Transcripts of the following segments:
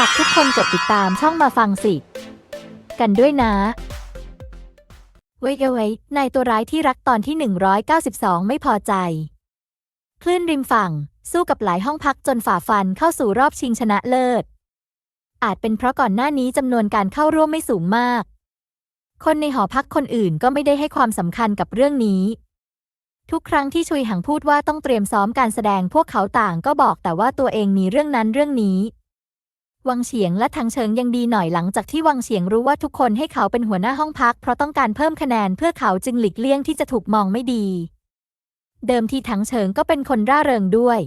ฝากทุกคนกดติดตามช่องมาฟังสิ กันด้วยนะ เว้ยเว้ยนายตัวร้ายที่รักตอนที่ 192 ไม่พอใจ คลื่นริมฝั่ง สู้กับหลายห้องพักจนฝ่าฟันเข้าสู่รอบชิงชนะเลิศ อาจเป็นเพราะก่อนหน้านี้จำนวนการเข้าร่วมไม่สูงมาก คนในหอพักคนอื่นก็ไม่ได้ให้ความสำคัญกับเรื่องนี้ทุกครั้งที่ชุยหังพูดว่าต้องเตรียมซ้อมการแสดงพวกเขาต่างก็บอกแต่ว่าตัวเองมีเรื่องนั้นเรื่องนี้ วังเฉียงและทางเฉิงยังดีหน่อยหลังจากที่วังเฉียงรู้ว่าทุกคนให้เขาเป็นหัวหน้าห้องพัก เพราะต้องการเพิ่มคะแนนเพื่อเขาจึงหลีกเลี่ยงที่จะถูกมองไม่ดี เดิมทีถังเฉิงก็เป็นคนร่าเริงด้วย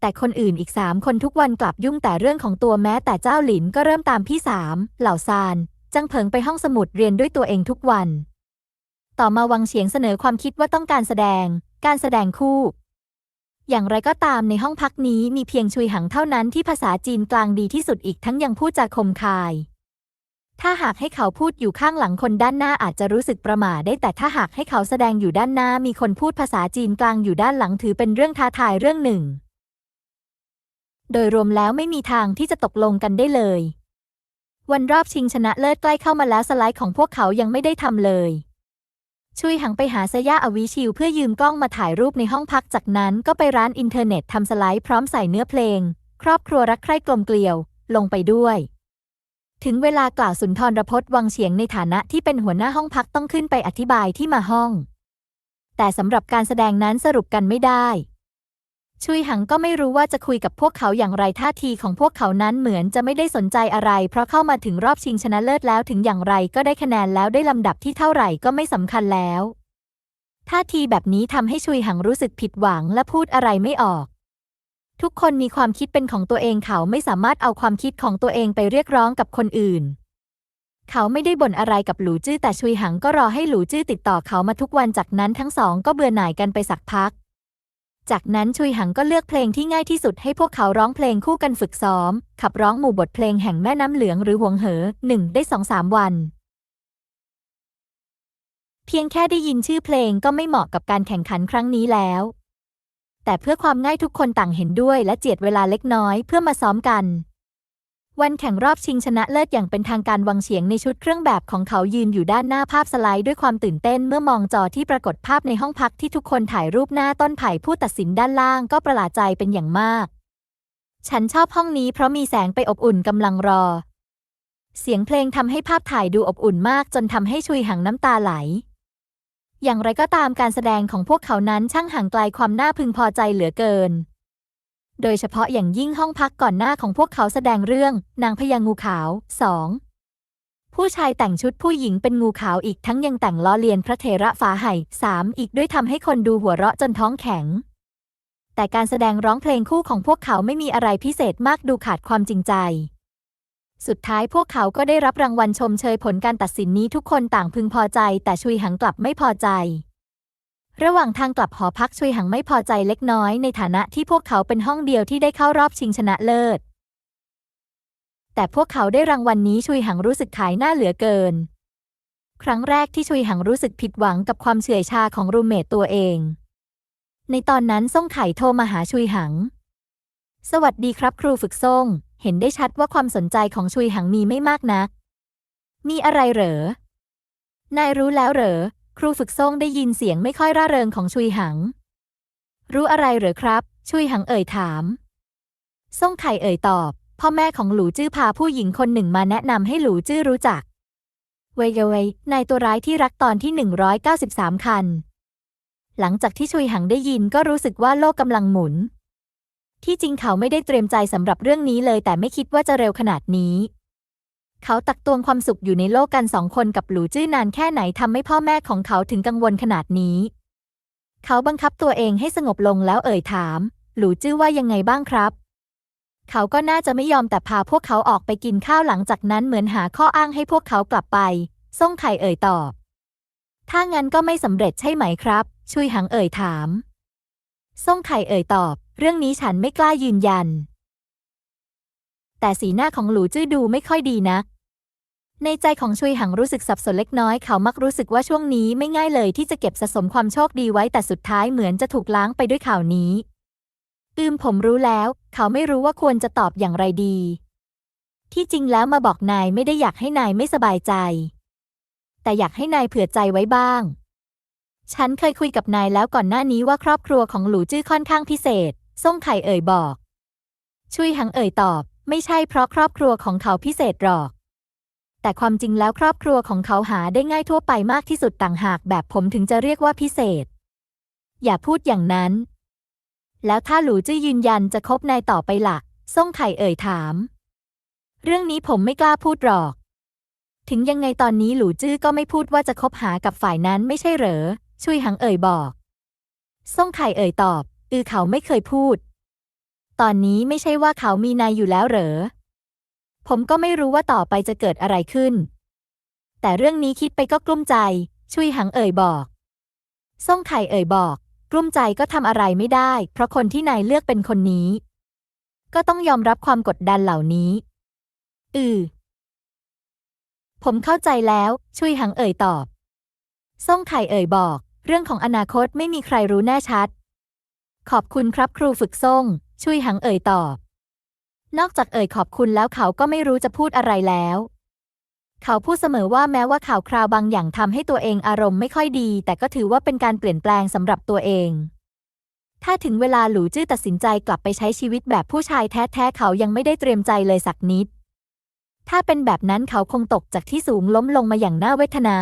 แต่คนอื่นอีกสามคนทุกวันกลับยุ่งแต่เรื่องของตัวแม้แต่เจ้าหลินก็เริ่มตามพี่สามเหล่าซานจังเผิงไปห้องสมุดเรียนด้วยตัวเองทุกวัน ต่อมาวังเฉียงเสนอความคิดว่าต้องการแสดง การแสดงคู่ อย่างไรก็ตามในห้องพักนี้มีเพียงชุยหังเท่านั้นที่ภาษาจีนกลางดีที่สุดอีกทั้งยังพูดจาคมคาย ถ้าหากให้เขาพูดอยู่ข้างหลังคนด้านหน้าอาจจะรู้สึกประหม่าได้แต่ถ้าหากให้เขาแสดงอยู่ด้านหน้ามีคนพูดภาษาจีนกลางอยู่ด้านหลังถือเป็นเรื่องท้าทายเรื่องหนึ่ง โดยรวมแล้วไม่มีทางที่จะตกลงกันได้เลย วันรอบชิงชนะเลิศใกล้เข้ามาแล้วสไลด์ของพวกเขายังไม่ได้ทำเลย ชุยหังไปหาเซย่าอวิชิวเพื่อยืมกล้องมาถ่ายรูปในห้องพักจากนั้นก็ไปร้านอินเทอร์เน็ตทำสไลด์พร้อมใส่เนื้อเพลง ครอบครัวรักใคร่กลมเกลียว ลงไปด้วย ถึงเวลากล่าวสุนทรพจน์วังเฉียงในฐานะที่เป็นหัวหน้าห้องพักต้องขึ้นไปอธิบายที่มาห้อง แต่สำหรับการแสดงนั้นสรุปกันไม่ได้ ชุยหังก็ไม่รู้ว่าจะคุยกับพวกเขาอย่างไรท่าทีของพวกเขานั้นเหมือนจะไม่ได้สนใจอะไร เพราะเข้ามาถึงรอบชิงชนะเลิศแล้วถึงอย่างไรก็ได้คะแนนแล้วได้ลำดับที่เท่าไหร่ก็ไม่สำคัญแล้ว ท่าทีแบบนี้ทำให้ชุยหังรู้สึกผิดหวังและพูดอะไรไม่ออก ทุกคนมีความคิดเป็นของตัวเองเขาไม่สามารถเอาความคิดของตัวเองไปเรียกร้องกับคนอื่น เขาไม่ได้บ่นอะไรกับหลูจื้อแต่ชุยหังก็รอให้หลูจื้อติดต่อเขามาทุกวันจากนั้นทั้งสองก็เบื่อหน่ายกันไปสักพัก จากนั้นชุยหังก็เลือกเพลงที่ง่ายที่สุดให้พวกเขาร้องเพลงคู่กันฝึกซ้อม ขับร้องหมู่บทเพลงแห่งแม่น้ำเหลืองหรือหวงเหอหนึ่งได้สองสามวัน เพียงแค่ได้ยินชื่อเพลงก็ไม่เหมาะกับการแข่งขันครั้งนี้แล้ว แต่เพื่อความง่ายทุกคนต่างเห็นด้วยและเจียดเวลาเล็กน้อยเพื่อมาซ้อมกัน วันแข่งรอบชิงชนะเลิศอย่างเป็นทางการวังเฉียงในชุดเครื่องแบบของเขายืนอยู่ด้านหน้าภาพสไลด์ด้วยความตื่นเต้นเมื่อมองจอที่ปรากฏภาพในห้องพักที่ทุกคนถ่ายรูปหน้าต้นไผ่ผู้ตัดสินด้านล่างก็ประหลาดใจเป็นอย่างมาก ฉันชอบห้องนี้เพราะมีแสงไปอบอุ่นกำลังรอ เสียงเพลงทำให้ภาพถ่ายดูอบอุ่นมากจนทำให้ชุยหังน้ำตาไหล อย่างไรก็ตามการแสดงของพวกเขานั้นช่างห่างไกลความน่าพึงพอใจเหลือเกิน โดยเฉพาะอย่างยิ่งห้องพักก่อนหน้าของพวกเขาแสดงเรื่อง นางพญางูขาวสองผู้ชายแต่งชุดผู้หญิงเป็นงูขาวอีกทั้งยังแต่งล้อเลียนพระเถระฝาไห่สามอีกด้วยทำให้คนดูหัวเราะจนท้องแข็ง แต่การแสดงร้องเพลงคู่ของพวกเขาไม่มีอะไรพิเศษมากดูขาดความจริงใจสุดท้ายพวกเขาก็ได้รับรางวัลชมเชยผลการตัดสินนี้ทุกคนต่างพึงพอใจ แต่ชุยหังกลับไม่พอใจ ระหว่างทางกลับหอพักชุยหังไม่พอใจเล็กน้อยในฐานะที่พวกเขาเป็นห้องเดียวที่ได้เข้ารอบชิงชนะเลิศ แต่พวกเขาได้รางวัลนนี้ชุยหังรู้สึกขายหน้าเหลือเกิน ครั้งแรกที่ชุยหังรู้สึกผิดหวังกับความเฉื่อยชาของรูมเมทตัวเอง ในตอนนั้นซ่งไข่โทรมาหาชุยหัง สวัสดีครับครูฝึกซ่ง เห็นได้ชัดว่าความสนใจของชุยหังมีไม่มากนัก มีอะไรเหรอ นายรู้แล้วเหรอ ครูฝึกซ่งได้ยินเสียงไม่ค่อยร่าเริงของชุยหัง รู้อะไรเหรอครับ ชุยหังเอ่ยถามซ่งไข่เอ่ยตอบ พ่อแม่ของหลูจื้อพาผู้หญิงคนหนึ่งมาแนะนำให้หลูจื้อรู้จัก เวยเวยนายตัวร้ายที่รักตอนที่ 193 คัน หลังจากที่ชุยหังได้ยินก็รู้สึกว่าโลกกำลังหมุน ที่จริงเขาไม่ได้เตรียมใจสำหรับเรื่องนี้เลยแต่ไม่คิดว่าจะเร็วขนาดนี้ เขาตักตวงความสุขอยู่ในโลกกันสองคนกับหลูจื้อนานแค่ไหนทำให้พ่อแม่ของเขาถึงกังวลขนาดนี้ เขาบังคับตัวเองให้สงบลงแล้วเอ่ยถาม หลูจื้อว่ายังไงบ้างครับ เขาก็น่าจะไม่ยอมแต่พาพวกเขาออกไปกินข้าวหลังจากนั้นเหมือนหาข้ออ้างให้พวกเขากลับไปซ่งไข่เอ่ยตอบ ถ้างั้นก็ไม่สำเร็จใช่ไหมครับ ชุยหังเอ่ยถามซ่งไข่เอ่ยตอบ เรื่องนี้ฉันไม่กล้ายืนยันแต่สีหน้าของหลูจื้อดูไม่ค่อยดีนัก ในใจของชุยหังรู้สึกสับสนเล็กน้อยเขามักรู้สึกว่าช่วงนี้ไม่ง่ายเลยที่จะเก็บสะสมความโชคดีไว้แต่สุดท้ายเหมือนจะถูกล้างไปด้วยข่าวนี้ อืมผมรู้แล้ว เขาไม่รู้ว่าควรจะตอบอย่างไรดี ที่จริงแล้วมาบอกนายไม่ได้อยากให้นายไม่สบายใจ แต่อยากให้นายเผื่อใจไว้บ้าง ฉันเคยคุยกับนายแล้วก่อนหน้านี้ว่าครอบครัวของหลูจื้อค่อนข้างพิเศษส่งไข่เอ่ยบอก ชุยหังเอ่ยตอบ ไม่ใช่เพราะครอบครัวของเขาพิเศษหรอก แต่ความจริงแล้วครอบครัวของเขาหาได้ง่ายทั่วไปมากที่สุดต่างหากแบบผมถึงจะเรียกว่าพิเศษ อย่าพูดอย่างนั้น แล้วถ้าหลูจื้อยืนยันจะคบนายต่อไปละ่ะส่งไข่เอ่ยถาม เรื่องนี้ผมไม่กล้าพูดหรอก ถึงยังไงตอนนี้หลูจื้อก็ไม่พูดว่าจะคบหากับฝ่ายนั้นไม่ใช่เหรอชุยหังเอ่ยบอกส่งไข่เอ่ยตอบ อือเขาไม่เคยพูด ตอนนี้ไม่ใช่ว่าเขามีนายอยู่แล้วเหรอ ผมก็ไม่รู้ว่าต่อไปจะเกิดอะไรขึ้น แต่เรื่องนี้คิดไปก็กลุ้มใจ ชุยหังเอ่ยบอกส่งไข่เอ่ยบอก กลุ้มใจก็ทำอะไรไม่ได้ เพราะคนที่นายเลือกเป็นคนนี้ ก็ต้องยอมรับความกดดันเหล่านี้ อือ ผมเข้าใจแล้ว ชุยหังเอ่ยตอบส่งไข่เอ่ยบอก เรื่องของอนาคตไม่มีใครรู้แน่ชัด ขอบคุณครับครูฝึกส่งชุยหังเอ่ยตอบ นอกจากเอ่ยขอบคุณแล้วเขาก็ไม่รู้จะพูดอะไรแล้ว เขาพูดเสมอว่าแม้ว่าข่าวคราวบางอย่างทำให้ตัวเองอารมณ์ไม่ค่อยดี แต่ก็ถือว่าเป็นการเปลี่ยนแปลงสำหรับตัวเอง ถ้าถึงเวลาหลูจื้อตัดสินใจกลับไปใช้ชีวิตแบบผู้ชายแท้ๆเขายังไม่ได้เตรียมใจเลยสักนิด ถ้าเป็นแบบนั้นเขาคงตกจากที่สูงล้มลงมาอย่างน่าเวทนา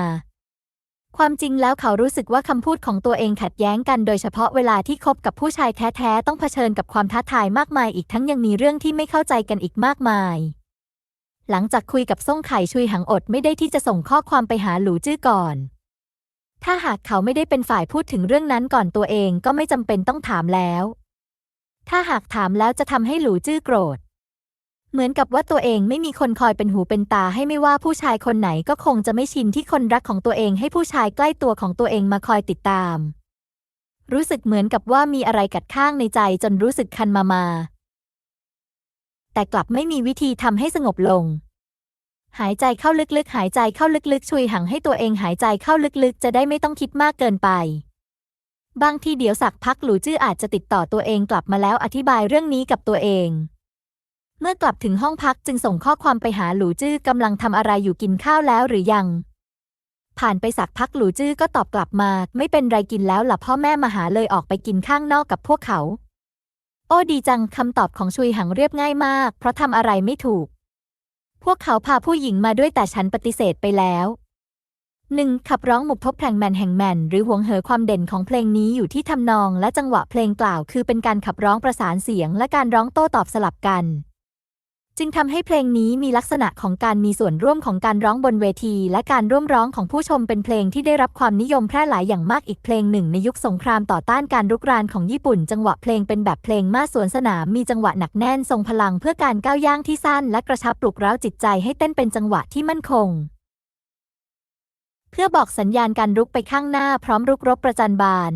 ความจริงแล้วเขารู้สึกว่าคำพูดของตัวเองขัดแย้งกันโดยเฉพาะเวลาที่คบกับผู้ชายแท้ๆ ต้องเผชิญกับความท้าทายมากมายอีกทั้งยังมีเรื่องที่ไม่เข้าใจกันอีกมากมาย หลังจากคุยกับส่งไข่ชุยหังอดไม่ได้ที่จะส่งข้อความไปหาหลูจื้อก่อน ถ้าหากเขาไม่ได้เป็นฝ่ายพูดถึงเรื่องนั้นก่อนตัวเองก็ไม่จำเป็นต้องถามแล้ว ถ้าหากถามแล้วจะทำให้หลูจื้อโกรธ เหมือนกับว่าตัวเองไม่มีคนคอยเป็นหูเป็นตาให้ไม่ว่าผู้ชายคนไหนก็คงจะไม่ชินที่คนรักของตัวเองให้ผู้ชายใกล้ตัวของตัวเองมาคอยติดตาม รู้สึกเหมือนกับว่ามีอะไรกัดข้างในใจจนรู้สึกคันมามา แต่กลับไม่มีวิธีทำให้สงบลง หายใจเข้าลึกๆ หายใจเข้าลึกๆ ช่วยหังให้ตัวเองหายใจเข้าลึกๆ จะได้ไม่ต้องคิดมากเกินไป บางทีเดี๋ยวสักพักหลูจื้ออาจจะติดต่อตัวเองกลับมาแล้วอธิบายเรื่องนี้กับตัวเอง เมื่อกลับถึงห้องพักจึงส่งข้อความไปหาหลูจื้อกำลังทำอะไรอยู่กินข้าวแล้วหรือยัง ผ่านไปสักพักหลูจื้อก็ตอบกลับมา ไม่เป็นไรกินแล้วหล่ะพ่อแม่มาหาเลยออกไปกินข้างนอกกับพวกเขา โอ้ดีจังคำตอบของชุยหังเรียบง่ายมาก เพราะทำอะไรไม่ถูก พวกเขาพาผู้หญิงมาด้วยแต่ฉันปฏิเสธไปแล้วหนึ่งขับร้องหมุกทบแพลงแมนแห่งแมนหรือหวงเหอความเด่นของเพลงนี้อยู่ที่ทำนองและจังหวะเพลงกล่าว คือเป็นการขับร้องประสานเสียงและการร้องโต้ตอบสลับกัน จึงทำให้เพลงนี้มีลักษณะของการมีส่วนร่วมของการร้องบนเวที และการร่วมร้องของผู้ชมเป็นเพลงที่ได้รับความนิยมแพร่หลายอย่างมากอีกเพลงหนึ่งในยุคสงครามต่อต้านการรุกรานของญี่ปุ่น จังหวะเพลงเป็นแบบเพลงมาสวนสนามมีจังหวะหนักแน่นทรงพลังเพื่อการก้าวย่างที่สั้น และกระชับปลุกเร้าจิตใจให้เต้นเป็นจังหวะที่มั่นคง เพื่อบอกสัญญาณการรุกไปข้างหน้าพร้อมรุกรบประจันบาน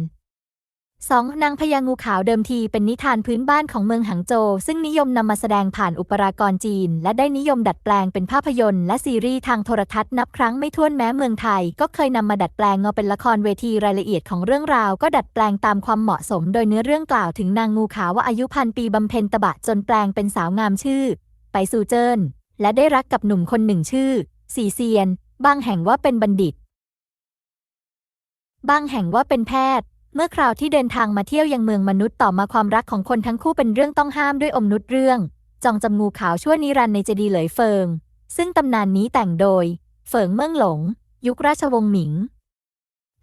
2. นางพญางูขาวเดิมทีเป็นนิทานพื้นบ้านของเมืองหังโจวซึ่งนิยมนำมาแสดงผ่านอุปรากรจีน และได้นิยมดัดแปลงเป็นภาพยนตร์และซีรีส์ทางโทรทัศน์นับครั้งไม่ถ้วนแม้เมืองไทย ก็เคยนำมาดัดแปลงเงาเป็นละครเวทีรายละเอียดของเรื่องราว ก็ดัดแปลงตามความเหมาะสม โดยเนื้อเรื่องกล่าวถึงนางงูขาวว่าอายุพันปีบำเพ็ญตบะจนแปลงเป็นสาวงามชื่อ ไปสู่เจิ้นและได้รักกับหนุ่มคนหนึ่งชื่อ สีเซียน บางแห่งว่าเป็นบัณฑิต บางแห่งว่าเป็นแพทย์ เมื่อคราวที่เดินทางมาเที่ยวยังเมืองมนุษย์ต่อมาความรักของคนทั้งคู่เป็นเรื่องต้องห้ามด้วยอมนุษย์เรื่อง จองจำงูขาวชั่วนิรันดร์ในเจดีเหลยเฟิง ซึ่งตำนานนี้แต่งโดย เฟิงเมืองหลง ยุคราชวงศ์หมิง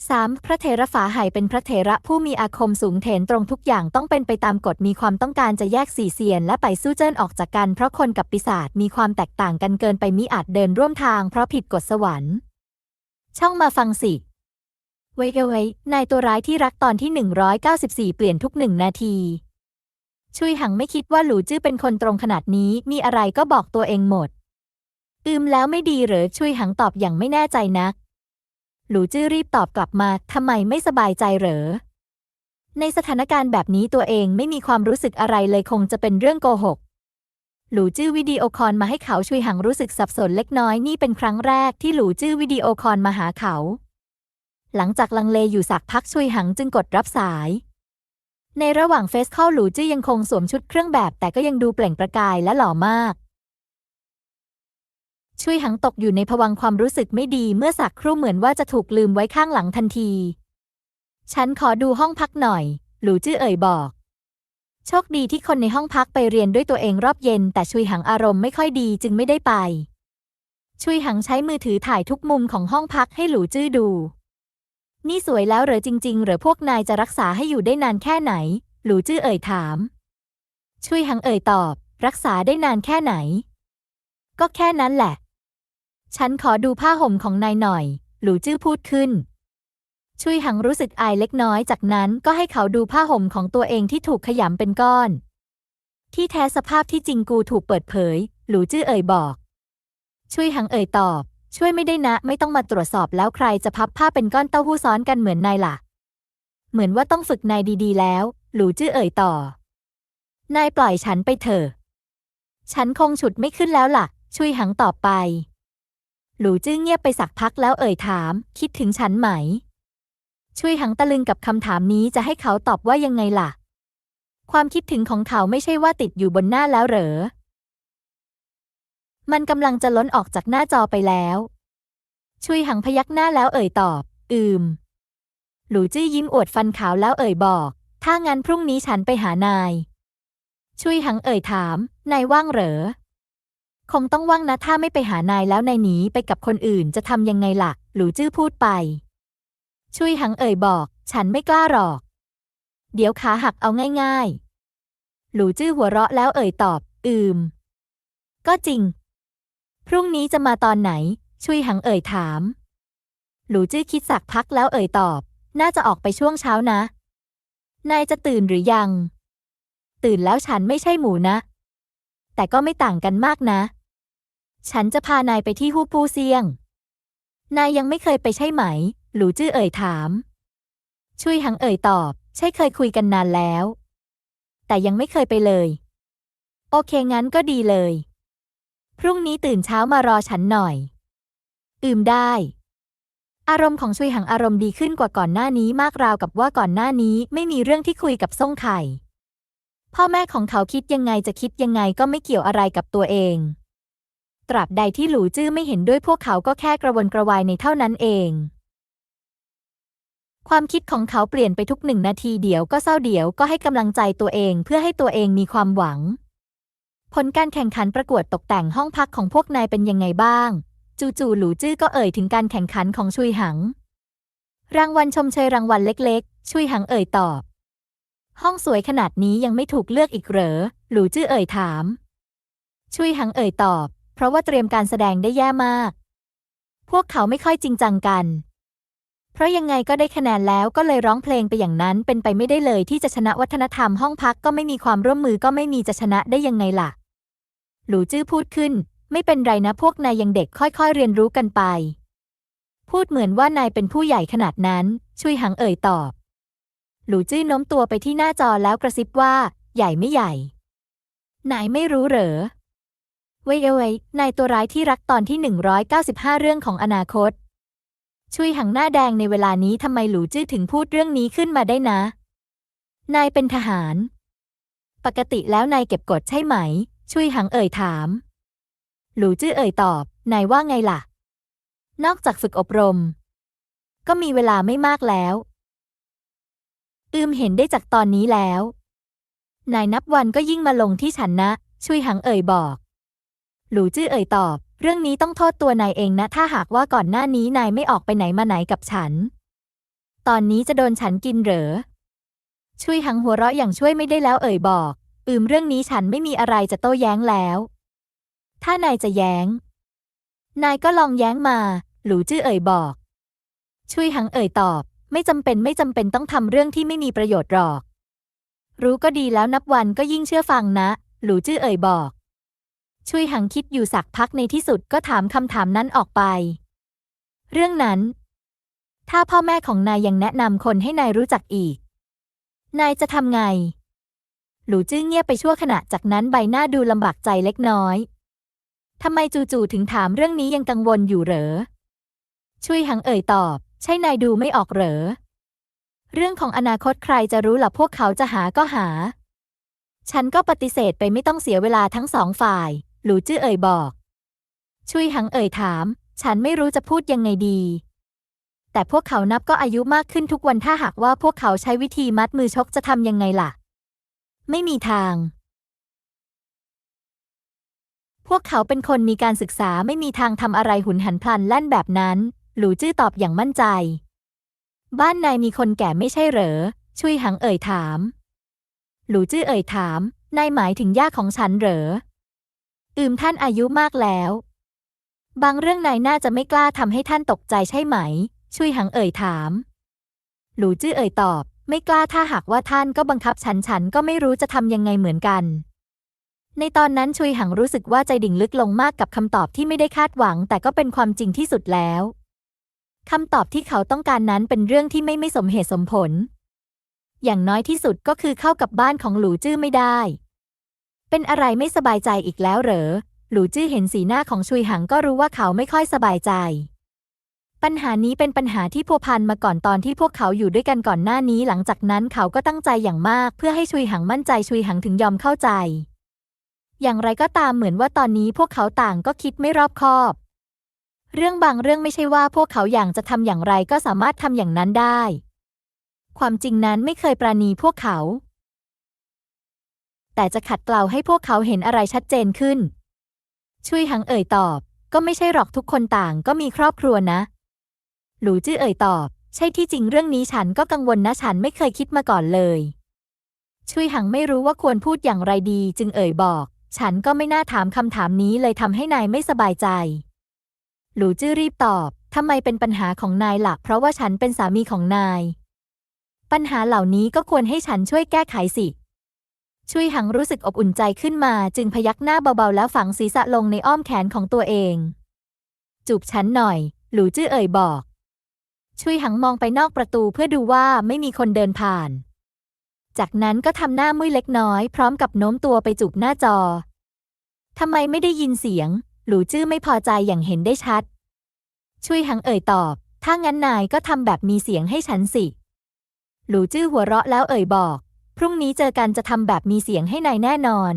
3. พระเถระฝาไห่เป็นพระเถระผู้มีอาคมสูงเถนตรงทุกอย่างต้องเป็นไปตามกฎมีความต้องการจะแยกสี่เซียน และไปสู้เจิ้นออกจากกัน เพราะคนกับปีศาจมีความแตกต่างกันเกินไปมิอาจเดินร่วมทางเพราะผิดกฎสวรรค์ ช่องมาฟังสิ ไว้เอาไว้นายตัวร้ายที่รักตอนที่ 194 เปลี่ยนทุกหนึ่งนาที ชุยหังไม่คิดว่าหลูจื้อเป็นคนตรงขนาดนี้มีอะไรก็บอกตัวเองหมด อืมแล้วไม่ดีเหรอชุยหังตอบอย่างไม่แน่ใจนัก หลูจื้อรีบตอบกลับมาทำไมไม่สบายใจเหรอ ในสถานการณ์แบบนี้ตัวเองไม่มีความรู้สึกอะไรเลยคงจะเป็นเรื่องโกหกหลูจื้อวิดีโอคอลมาให้เขาชุยหังรู้สึกสับสนเล็กน้อยนี่เป็นครั้งแรกที่หลูจื้อวิดีโอคอลมาหาเขา หลังจากลังเลอยู่สักพักชุยหังจึงกดรับสาย ในระหว่างเฟซคอลหลูจื้อยังคงสวมชุดเครื่องแบบแต่ก็ยังดูเปล่งประกายและหล่อมาก ชุยหังตกอยู่ในภวังค์ความรู้สึกไม่ดีเมื่อสักครู่เหมือนว่าจะถูกลืมไว้ข้างหลังทันที ฉันขอดูห้องพักหน่อย หลูจื้อเอ่ยบอก โชคดีที่คนในห้องพักไปเรียนด้วยตัวเองรอบเย็น แต่ชุยหังอารมณ์ไม่ค่อยดีจึงไม่ได้ไปชุยหังใช้มือถือถ่ายทุกมุมของห้องพักให้หลูจื้อดู นี่สวยแล้วเหรอจริง ๆ เหรือพวกนายจะรักษาให้อยู่ได้นานแค่ไหน หลูจื้อเอ่ยถามชุยหังเอ่ยตอบ รักษาได้นานแค่ไหน ก็แค่นั้นแหละ ฉันขอดูผ้าห่มของนายหน่อย หลูจื้อพูดขึ้นชุยหังรู้สึกอายเล็กน้อยจากนั้นก็ให้เขาดูผ้าห่มของตัวเองที่ถูกขยำเป็นก้อน ที่แท้สภาพที่จริงกูถูกเปิดเผย หลูจื้อเอ่ยบอกชุยหังเอ่ยตอบ ช่วยไม่ได้นะ ไม่ต้องมาตรวจสอบแล้วใครจะพับผ้าเป็นก้อนเต้าหู้ซ้อนกันเหมือนนายล่ะ เหมือนว่าต้องฝึกนายดีๆ แล้ว หลูจื้อเอ่ยต่อ นายปล่อยฉันไปเถอะ ฉันคงฉุดไม่ขึ้นแล้วล่ะชุยหังต่อไป หลูจื้อเงียบไปสักพักแล้วเอ่ยถาม คิดถึงฉันไหมชุยหังตะลึงกับคำถามนี้จะให้เขาตอบว่ายังไงล่ะ ความคิดถึงของเขาไม่ใช่ว่าติดอยู่บนหน้าแล้วเหรอ มันกำลังจะล้นออกจากหน้าจอไปแล้ว ชุยหังพยักหน้าแล้วเอ่ยตอบ อืม หลูจื้อยิ้มอวดฟันขาวแล้วเอ่ยบอก ถ้างั้นพรุ่งนี้ฉันไปหานาย ชุยหังเอ่ยถาม นายว่างเหรอ คงต้องว่างนะถ้าไม่ไปหานายแล้วนายหนีไปกับคนอื่นจะทำยังไงล่ะ หลูจื้อพูดไป ชุยหังเอ่ยบอก ฉันไม่กล้าหรอก เดี๋ยวขาหักเอาง่าย ๆ หลูจื้อหัวเราะแล้วเอ่ยตอบ อืม ก็จริง รุ่งนี้จะมาตอนไหน ชุยหังเอ่ยถาม หลูจื้อคิดสักพักแล้วเอ่ยตอบ น่าจะออกไปช่วงเช้านะ นายจะตื่นหรือยัง ตื่นแล้วฉันไม่ใช่หมูนะ แต่ก็ไม่ต่างกันมากนะ ฉันจะพานายไปที่ฮู้ปูเซียง นายยังไม่เคยไปใช่ไหม หลูจื้อเอ่ยถาม ชุยหังเอ่ยตอบ ใช่เคยคุยกันนานแล้ว แต่ยังไม่เคยไปเลย โอเคงั้นก็ดีเลย พรุ่งนี้ตื่นเช้ามารอฉันหน่อย อืมได้ อารมณ์ของชุยหังอารมณ์ดีขึ้นกว่าก่อนหน้านี้มากราวกับว่าก่อนหน้านี้ไม่มีเรื่องที่คุยกับซ่งไข่ พ่อแม่ของเขาคิดยังไงจะคิดยังไงก็ไม่เกี่ยวอะไรกับตัวเอง ตราบใดที่หลูจื้อไม่เห็นด้วยพวกเขาก็แค่กระวนกระวายในเท่านั้นเอง ความคิดของเขาเปลี่ยนไปทุกหนึ่งนาทีเดี๋ยวก็เศร้าเดี๋ยวก็ให้กำลังใจตัวเองเพื่อให้ตัวเองมีความหวัง ผลการแข่งขันประกวดตกแต่งห้องพักของพวกนายเป็นยังไงบ้าง จู่ๆหลูจื้อก็เอ่ยถึงการแข่งขันของชุยหัง รางวัลชมเชยรางวัลเล็กๆ ชุยหังเอ่ยตอบ ห้องสวยขนาดนี้ยังไม่ถูกเลือกอีกเหรอ หลูจื้อเอ่ยถาม ชุยหังเอ่ยตอบ เพราะว่าเตรียมการแสดงได้แย่มาก พวกเขาไม่ค่อยจริงจังกัน เพราะยังไงก็ได้คะแนนแล้วก็เลยร้องเพลงไปอย่างนั้นเป็นไปไม่ได้เลยที่จะชนะวัฒนธรรมห้องพักก็ไม่มีความร่วมมือก็ไม่มีจะชนะได้ยังไงล่ะ หลูจื้อพูดขึ้น ไม่เป็นไรนะพวกนายยังเด็กค่อยๆ เรียนรู้กันไป พูดเหมือนว่านายเป็นผู้ใหญ่ขนาดนั้น ชุยหังเอ่ยตอบ หลูจื้อโน้มตัวไปที่หน้าจอแล้วกระซิบว่า ใหญ่ไม่ใหญ่ นายไม่รู้เหรอเว้ยเว้ยนายตัวร้ายที่รักตอนที่ 195 เรื่องของอนาคต ชุยหังหน้าแดงในเวลานี้ทำไมหลูจื้อถึงพูดเรื่องนี้ขึ้นมาได้นะ นายเป็นทหาร ปกติแล้วนายเก็บกดใช่ไหม ชุยหังเอ่ยถาม หลูจื้อเอ่ยตอบ นายว่าไงล่ะ นอกจากฝึกอบรม ก็มีเวลาไม่มากแล้ว อืมเห็นได้จากตอนนี้แล้ว นายนับวันก็ยิ่งมาลงที่ฉันนะชุยหังเอ่ยบอก หลูจื้อเอ่ยตอบ เรื่องนี้ต้องโทษตัวนายเองนะ ถ้าหากว่าก่อนหน้านี้นายไม่ออกไปไหนมาไหนกับฉัน ตอนนี้จะโดนฉันกินเหรอชุยหังหัวเราะอย่างช่วยไม่ได้แล้วเอ่ยบอก อืมเรื่องนี้ฉันไม่มีอะไรจะโต้แย้งแล้ว ถ้านายจะแย้ง นายก็ลองแย้งมา หลูจื้อเอ่ยบอก ชุยหังเอ่ยตอบ ไม่จำเป็นไม่จำเป็นต้องทำเรื่องที่ไม่มีประโยชน์หรอก รู้ก็ดีแล้วนับวันก็ยิ่งเชื่อฟังนะ หลูจื้อเอ่ยบอก ชุยหังคิดอยู่สักพักในที่สุดก็ถามคำถามนั้นออกไป เรื่องนั้น ถ้าพ่อแม่ของนายยังแนะนำคนให้นายรู้จักอีก นายจะทำไง หลูจื้อเงียบไปชั่วขณะจากนั้นใบหน้าดูลำบากใจเล็กน้อยทำไมจู่ๆถึงถามเรื่องนี้ยังกังวลอยู่เหรอชุยหังเอ่ยตอบ ใช่นายดูไม่ออกเหรอ เรื่องของอนาคตใครจะรู้ล่ะพวกเขาจะหาก็หา ฉันก็ปฏิเสธไปไม่ต้องเสียเวลาทั้งสองฝ่าย หลูจื้อเอ่ยบอกชุยหังเอ่ยถาม ฉันไม่รู้จะพูดยังไงดี แต่พวกเขานับก็อายุมากขึ้นทุกวันถ้าหากว่าพวกเขาใช้วิธีมัดมือชกจะทำยังไงล่ะ ไม่มีทาง พวกเขาเป็นคนมีการศึกษาไม่มีทางทำอะไรหุนหันพลันแล่นแบบนั้น หลูจื้อตอบอย่างมั่นใจ บ้านนายมีคนแก่ไม่ใช่เหรอ ชุยหังเอ่ยถาม หลูจื้อเอ่ยถาม นายหมายถึงย่าของฉันเหรอ อืมท่านอายุมากแล้ว บางเรื่องนายน่าจะไม่กล้าทำให้ท่านตกใจใช่ไหม ชุยหังเอ่ยถาม หลูจื้อเอ่ยตอบ ไม่กล้าถ้าหากว่าท่านก็บังคับฉันฉันก็ไม่รู้จะทำยังไงเหมือนกัน ในตอนนั้นชุยหังรู้สึกว่าใจดิ่งลึกลงมากกับคำตอบที่ไม่ได้คาดหวัง แต่ก็เป็นความจริงที่สุดแล้วคำตอบที่เขาต้องการนั้นเป็นเรื่องที่ไม่ไม่สมเหตุสมผล อย่างน้อยที่สุดก็คือเข้ากับบ้านของหลูจื้อไม่ได้ เป็นอะไรไม่สบายใจอีกแล้วเหรอ หลูจื้อเห็นสีหน้าของชุยหังก็รู้ว่าเขาไม่ค่อยสบายใจ ปัญหานี้เป็นปัญหาที่พัวพันมาก่อนตอนที่พวกเขาอยู่ด้วยกันก่อนหน้านี้ หลังจากนั้นเขาก็ตั้งใจอย่างมาก เพื่อให้ชุยหังมั่นใจชุยหังถึงยอมเข้าใจ อย่างไรก็ตามเหมือนว่าตอนนี้พวกเขาต่างก็คิดไม่รอบคอบ เรื่องบางเรื่องไม่ใช่ว่าพวกเขาอยากจะทำอย่างไรก็สามารถทำอย่างนั้นได้ ความจริงนั้นไม่เคยปราณีพวกเขา แต่จะขัดเกลาให้พวกเขาเห็นอะไรชัดเจนขึ้น ชุยหังเอ่ยตอบ ก็ไม่ใช่หรอกทุกคนต่างก็มีครอบครัวนะ หลูจื้อเอ่ยตอบ ใช่ที่จริงเรื่องนี้ฉันก็กังวลนะฉันไม่เคยคิดมาก่อนเลย ชุยหังไม่รู้ว่าควรพูดอย่างไรดีจึงเอ่ยบอก ฉันก็ไม่น่าถามคำถามนี้เลยทำให้นายไม่สบายใจ หลูจื้อรีบตอบทำไมเป็นปัญหาของนายหลักเพราะว่าฉันเป็นสามีของนาย ปัญหาเหล่านี้ก็ควรให้ฉันช่วยแก้ไขสิชุยหังรู้สึกอบอุ่นใจขึ้นมา จึงพยักหน้าเบาๆ แล้วฝังศีรษะลงในอ้อมแขนของตัวเอง จูบฉันหน่อย หลูจื้อเอ่ยบอก ชุยหังมองไปนอกประตูเพื่อดูว่าไม่มีคนเดินผ่าน จากนั้นก็ทำหน้ามุ้ยเล็กน้อย พร้อมกับโน้มตัวไปจูบหน้าจอ ทำไมไม่ได้ยินเสียง หลูจื้อไม่พอใจอย่างเห็นได้ชัด ชุยหังเอ่ยตอบ ถ้างั้นนายก็ทำแบบมีเสียงให้ฉันสิ หลูจื้อหัวเราะแล้วเอ่ยบอก พรุ่งนี้เจอกันจะทำแบบมีเสียงให้นายแน่นอน